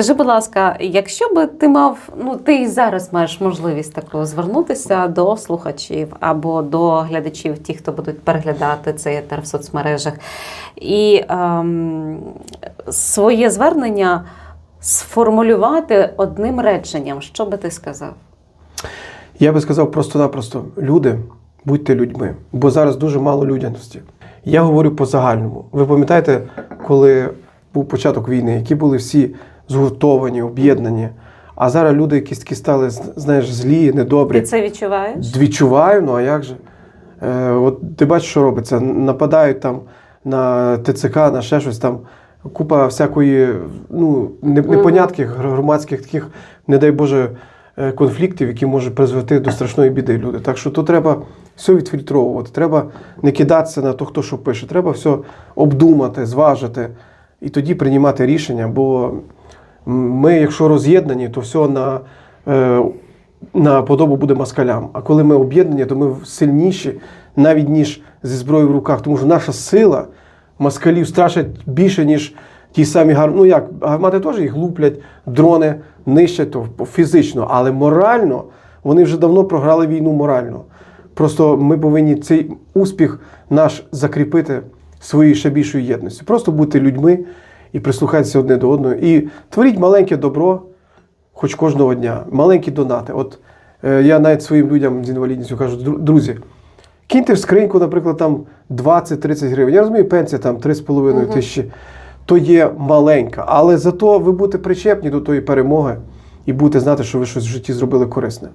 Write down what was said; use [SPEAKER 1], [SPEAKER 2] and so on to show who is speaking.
[SPEAKER 1] Скажи, будь ласка, якщо би ти мав, ну ти і зараз маєш можливість таку звернутися до слухачів або до глядачів, ті, хто будуть переглядати цей етер в соцмережах, і ем, своє звернення сформулювати одним реченням, що би ти сказав?
[SPEAKER 2] Я би сказав просто-напросто: люди, будьте людьми, бо зараз дуже мало людяності. Я говорю по загальному. Ви пам'ятаєте, коли був початок війни, які були всі згуртовані, об'єднані. А зараз люди якісь такі стали, знаєш, злі, недобрі.
[SPEAKER 1] Ти це відчуваєш?
[SPEAKER 2] Відчуваю, ну а як же? Е, от ти бачиш, що робиться? Нападають там на ТЦК, на ще щось там. Купа всякої ну, непонятких громадських таких, не дай Боже, е, конфліктів, які можуть призвести до страшної біди люди. Так що тут треба все відфільтровувати. Треба не кидатися на то, хто що пише. Треба все обдумати, зважити і тоді приймати рішення. Бо ми, якщо роз'єднані, то все на, е, на подобу буде москалям. А коли ми об'єднані, то ми сильніші, навіть ніж зі зброєю в руках. Тому що наша сила москалів страшать більше, ніж ті самі гар... Ну як, гармати теж їх луплять, дрони нищать то фізично, але морально вони вже давно програли війну морально. Просто ми повинні цей успіх наш закріпити своєю ще більшою єдністю. Просто бути людьми і прислухатися одне до одного. І творіть маленьке добро, хоч кожного дня, маленькі донати. От е, я навіть своїм людям з інвалідністю кажу, друзі, киньте в скриньку, наприклад, там 20-30 гривень. Я розумію, пенсія там 3,5 тисячі. То є маленька, але зато ви будете причепні до тої перемоги і будете знати, що ви щось в житті зробили корисне.